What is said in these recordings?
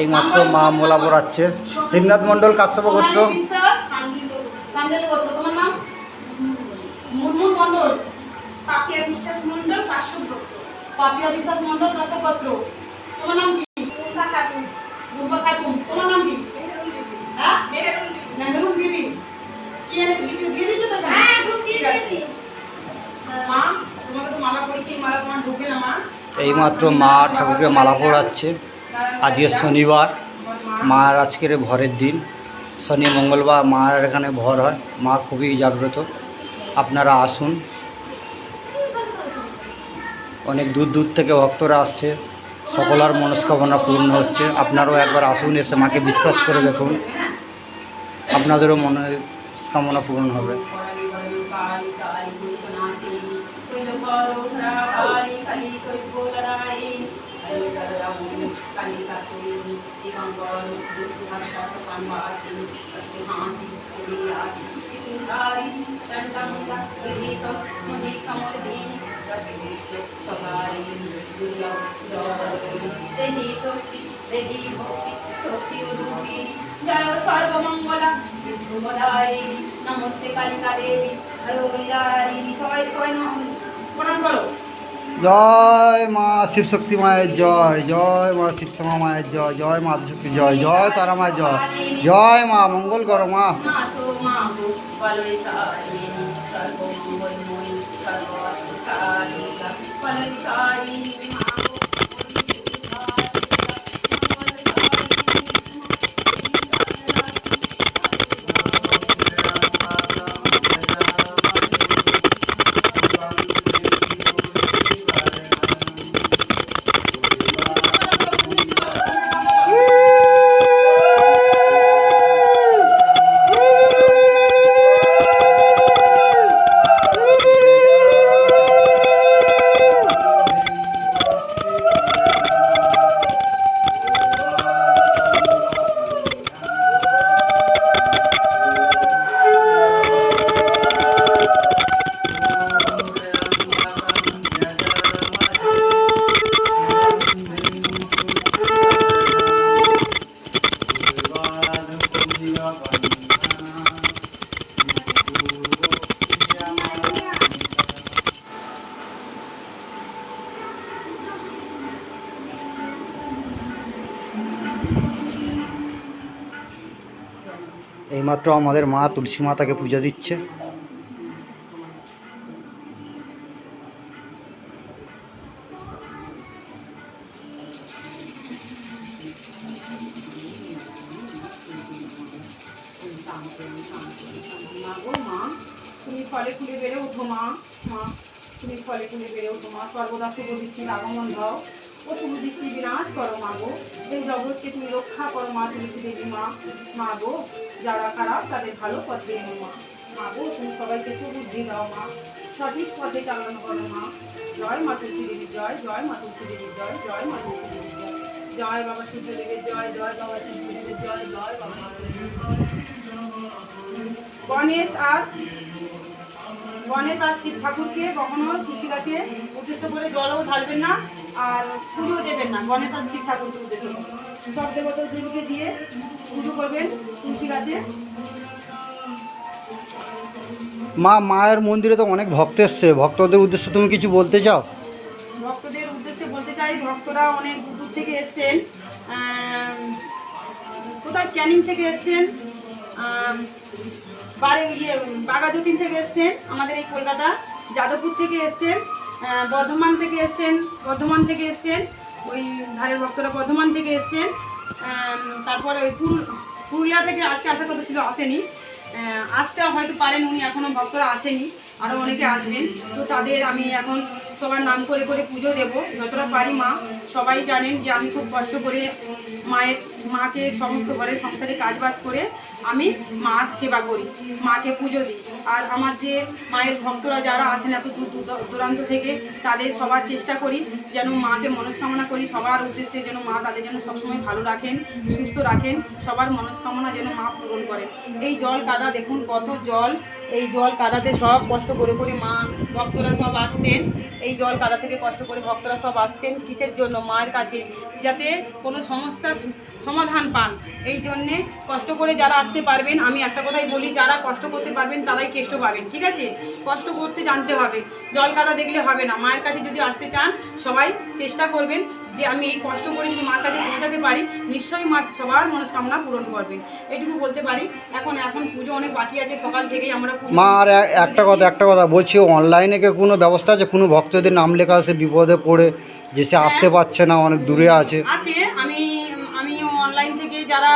এইমাত্র মা মোলা পড়াচ্ছে। শিবনাথ মণ্ডল কাশ্যপ গোত্র। সান্ডেলি গোত্র। তোমার নাম? মুরমুর মণ্ডল। পাপিয়া বিশ্বাস মন্ডল কাশ্যপ দত্ত পাপিয়া বিশ্বাস মণ্ডল কাশ্যপ গোত্র। হ্যাঁ? হ্যাঁ এই এইমাত্র মা ঠাকুরকে মালা পড়াচ্ছে। আজকে শনিবার মার আজকের ভরের দিন শনি মঙ্গলবার মার এখানে ভর হয় মা খুবই জাগ্রত আপনারা আসুন অনেক দূর দূর থেকে ভক্তরা আসছে সকলার মনস্কামনা পূর্ণ হচ্ছে আপনারাও একবার আসুন এসে মাকে বিশ্বাস করে দেখুন আপনাদেরও মনস্কামনা পূরণ হবে সর্বমঙ্গলা বিষ্ণুবদায় নমস্তে কালিকা দেবী হরগরিদারি সবাই সবাই নম- প্রণাম করো জয় মা শিবশক্তি মায়ের জয় জয় মা শিবশ্যামা মায়ের জয় জয় মা আদিশক্তি জয় জয় তারা মায়ের জয় জয় মা মঙ্গল কর মা। মাসো এইমাত্র আমাদের মা তুলসী মাতাকে পুজো দিচ্ছে। ফলে ফুলে বেড়ে ওঠো মা। মা, তুমি ফলে ফুলে বেড়ে ওঠো মা। সর্বদা শুভ দৃষ্টির আগমন দাও ও শুভ দৃষ্টি বিনাশ করো মা গো। এই জগৎকে তুমি রক্ষা করো মা, তুমি দেবী মা। মা গো। যারা খারাপ, তাদের ভালো পথে এনো মা। মা গো, তুমি সবাইকে সুবুদ্ধি দাও মা। সঠিক পথে চালানো করো মা। জয় মা তুলসী দেবীর জয় জয় মা তুলসী দেবীর জয় জয় মা তুলসী দেবীর জয়। জয় বাবা সূর্যদেবের জয় জয় বাবা সূর্যদেবের জয় জয় বাবা গণেশ আর গণেশ আর শিব ঠাকুরকে কখনো গাছে উদ্দেশ্য করে জলও ঢালবেন না আর পুজো দেবেন না। গণেশ আর শিব ঠাকুরকে উদ্দেশ্য সব দেবতা দেবীকে দিয়ে পুজো করবেন তুলসী গাছে। মা মায়ের মন্দিরে তো অনেক ভক্ত এসছে। ভক্তদের উদ্দেশ্যে তুমি কিছু বলতে চাও? ভক্তদের উদ্দেশ্যে বলতে চাই ভক্তরা অনেক দূর থেকে এসছেন। কোথায় ক্যানিং থেকে এসছেন? বারে ইয়ে বাগাজুটিন থেকে এসছেন। আমাদের এই কলকাতা যাদবপুর থেকে এসছেন। বর্ধমান থেকে এসছেন, বর্ধমান থেকে এসছেন, ওই ধারের ভক্তরা বর্ধমান থেকে এসছেন তারপর ওই পুরু- পুরুলিয়া থেকে আজকে আসার কথা ছিল, আসেনি। আসতে হয়তো পারেন, উনি এখনও ভক্তরা আসেনি আরও অনেকে আসবেন। তো তাদের আমি এখন সবার নাম করে করে পুজো দেব। যতটা পারি মা, সবাই জানেন যে আমি খুব কষ্ট করে মায়ের, মাকে সমস্ত ঘরের সংসারে কাজবাজ করে আমি মার সেবা করি, মাকে পুজো দিই। আর আমার যে মায়ের ভক্তরা যারা আসেন এত দূর- দূরান্ত থেকে, তাদের সবার চেষ্টা করি যেন মাকে মনস্কামনা করি, সবার উদ্দেশ্যে যেন মা তাদের যেন সবসময় ভালো রাখেন, সুস্থ রাখেন, সবার মনস্কামনা যেন মা পূরণ করেন। এই জল কাদা দেখুন, কত জল। এই জল কাদাতে সব কষ্ট করে করে মা, ভক্তরা সব আসছেন। এই জল কাদা থেকে কষ্ট করে ভক্তরা সব আসছেন কিসের জন্য? মায়ের কাছে, যাতে কোনো সমস্যার সমাধান পান। এই জন্যে কষ্ট করে যারা আসতে পারবেন, আমি একটা কথাই বলি, যারা কষ্ট করতে পারবেন, তারাই কেষ্ট পাবেন, ঠিক আছে? কষ্ট করতে জানতে হবে। জল কাদা দেখলে হবে না। মায়ের কাছে যদি আসতে চান, সবাই চেষ্টা করবেন যে আমি এই কষ্ট করে যদি মার কাছে পৌঁছাতে পারি নিশ্চয়ই মা সবার মনস্কামনা পূরণ করবে। এটুকু বলতে পারি এখন এখন পুজো অনেক বাকি আছে সকাল থেকেই আমরা মা আর একটা কথা একটা কথা বলছি অনলাইনে কি কোনো ব্যবস্থা আছে? কোনো ভক্তদের নাম লেখা আছে বিপদে পড়ে যে সে আসতে পারছে না অনেক দূরে আছে? আছে। আমি আমি অনলাইন থেকে যারা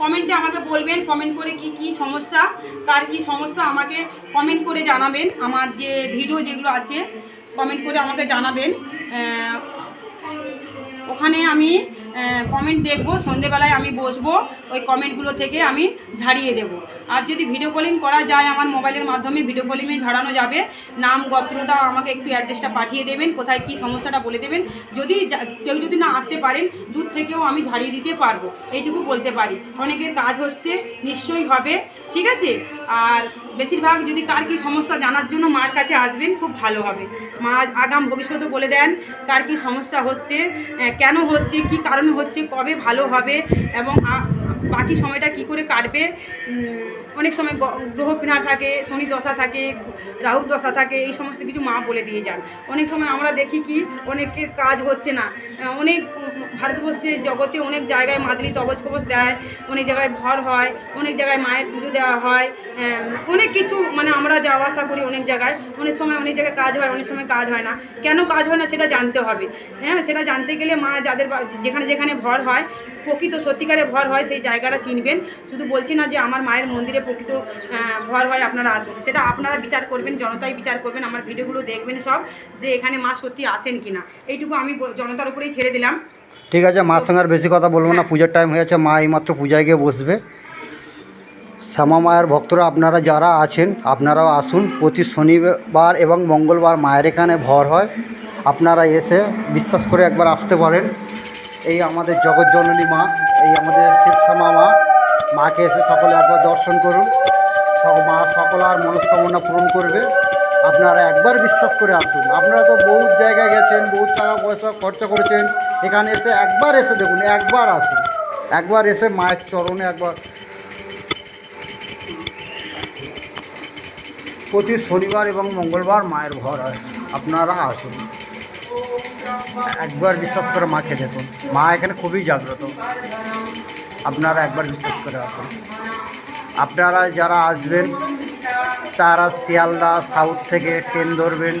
কমেন্টে আমাকে বলবেন কমেন্ট করে কি কি সমস্যা কার কি সমস্যা আমাকে কমেন্ট করে জানাবেন। আমার যে ভিডিও যেগুলো আছে কমেন্ট করে আমাকে জানাবেন। ওখানে আমি কমেন্ট দেখব, সন্ধেবেলায় আমি বসবো, ওই কমেন্টগুলো থেকে আমি ঝাড়িয়ে দেব। আর যদি ভিডিও কলিং করা যায় আমার মোবাইলের মাধ্যমে ভিডিও কলিংয়ে ঝাড়ানো যাবে। নাম গোত্রটা আমাকে একটু অ্যাড্রেসটা পাঠিয়ে দেবেন, কোথায় কি সমস্যাটা বলে দেবেন। যদি কেউ যদি না আসতে পারেন, দূর থেকেও আমি ঝাড়িয়ে দিতে পারব, এইটুকু বলতে পারি। অনেকের কাজ হচ্ছে, নিশ্চয়ই হবে, ঠিক আছে? আর বেশিরভাগ যদি কার কি সমস্যা জানার জন্য মার কাছে আসবেন, খুব ভালো হবে। মা আগাম ভবিষ্যতে বলে দেন, কার কি সমস্যা হচ্ছে কেন হচ্ছে, কি কারণে হচ্ছে কবে ভালো হবে এবং বাকি সময়টা কি করে কাটবে? অনেক সময় গ্রহ পিনা থাকে, শনি দশা থাকে রাহু দশা থাকে, এই সমস্ত কিছু মা বলে দিয়ে যান। অনেক সময় আমরা দেখি কি, অনেকের কাজ হচ্ছে না। অনেক ভারতবর্ষের জগতে অনেক জায়গায় মাদুরি তবজ কবচ দেয়, অনেক জায়গায় ভর হয়, অনেক জায়গায় মায়ের পুজো দেওয়া হয় অনেক কিছু মানে আমরা যাওয়া আসা করি অনেক জায়গায়, অনেক সময় অনেক জায়গায় কাজ হয়, অনেক সময় কাজ হয় না। কেন কাজ হয় না সেটা জানতে হবে। হ্যাঁ সেটা জানতে গেলে মা যাদের যেখানে যেখানে ভর হয়, প্রকৃত সত্যিকারে ভর হয়, সেই জায়গাটা চিনবেন। শুধু বলছি না যে আমার মায়ের মন্দিরে প্রকৃত ভর হয়, আপনারা আসুন। সেটা আপনারা বিচার করবেন, জনতাই বিচার করবেন, আমার ভিডিওগুলো দেখবেন সব, যে এখানে মা সত্যি আসেন কিনা। এইটুকু আমি জনতার উপরেই ছেড়ে দিলাম। ঠিক আছে, মার সঙ্গে আর বেশি কথা বলব না, পুজোর টাইম হয়েছে, মা এইমাত্র পূজায় গিয়ে বসবে। শ্যামা মায়ের ভক্তরা, আপনারা যারা আছেন, আপনারাও আসুন। প্রতি শনিবার এবং মঙ্গলবার মায়ের এখানে ভর হয়। আপনারা এসে বিশ্বাস করে একবার আসতে পারেন। এই আমাদের জগৎজননী মা, এই আমাদের শিব শ্যামা মা, মাকে এসে সকলে একবার দর্শন করুন। সব মা সকল আর মনস্কামনা পূরণ করবে। আপনারা একবার বিশ্বাস করে আসুন। আপনারা তো বহুত জায়গায় গেছেন, বহুত টাকা পয়সা খরচা করেছেন। এখানে এসে একবার এসে দেখুন, একবার আসুন। একবার এসে মায়ের চরণে একবার। প্রতি শনিবার এবং মঙ্গলবার মায়ের ঘর হয়। আপনারা আসুন। একবার বিশ্বাস করে মাকে দেখুন। মা এখানে খুবই জাগ্রত। আপনারা একবার বিশ্বাস করে আসুন। আপনারা যারা আসবেন, তারা শিয়ালদা সাউথ থেকে ট্রেন ধরবেন।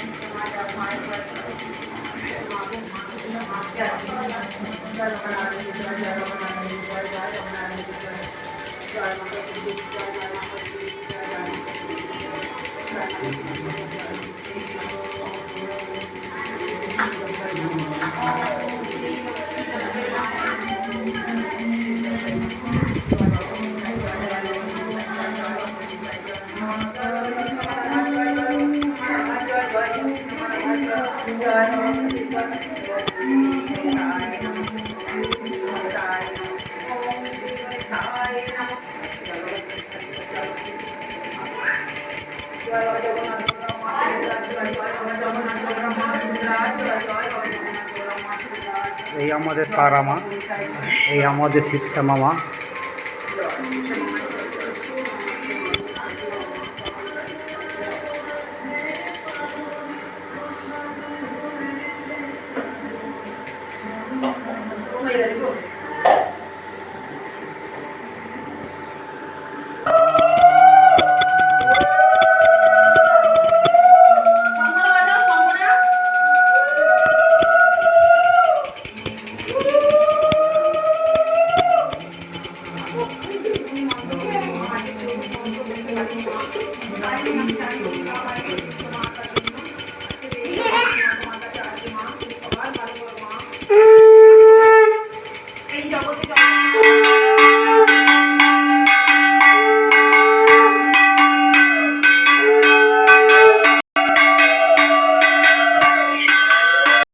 এই আমাদের তারা মা এই আমাদের শিবশ্যামা মা মা